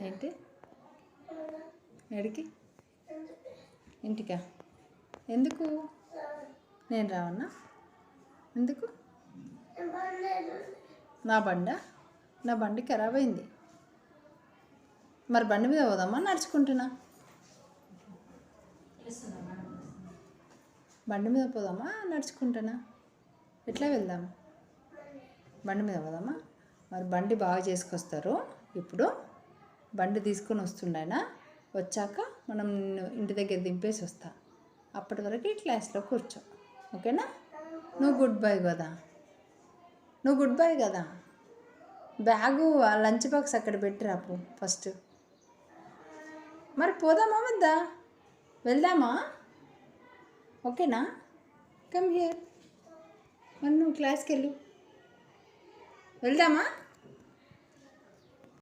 ఏంటి? ఎడికి ఇంటికా? ఎందుకు? నేను రావన్నా? ఎందుకు? నా బండ? నా బండి ఖరాబ్ అయింది. మరి బండి మీద పోదామా? నడుచుకుంటున్నా. బండి మీద పోదామా? నడుచుకుంటున్నా. ఎట్లా వెళ్దాం? బండి మీద పోదామా? మరి బండి బాగా చేసుకొస్తారు. ఇప్పుడు బండి తీసుకొని వస్తుండేనా? వచ్చాక మనం నిన్ను ఇంటి దగ్గర దింపేసి వస్తా. అప్పటి వరకు క్లాస్లో కూర్చో. ఓకేనా? నువ్వు గుడ్ బై కదా? నువ్వు గుడ్ బై కదా? బ్యాగు ఆ లంచ్ బాక్స్ అక్కడ పెట్టిరాపు ఫస్ట్. మరి పోదామా వద్దా? వెళ్దామా? ఓకేనా? Come here. మరి నువ్వు క్లాస్కి వెళ్ళు. వెళ్దామా?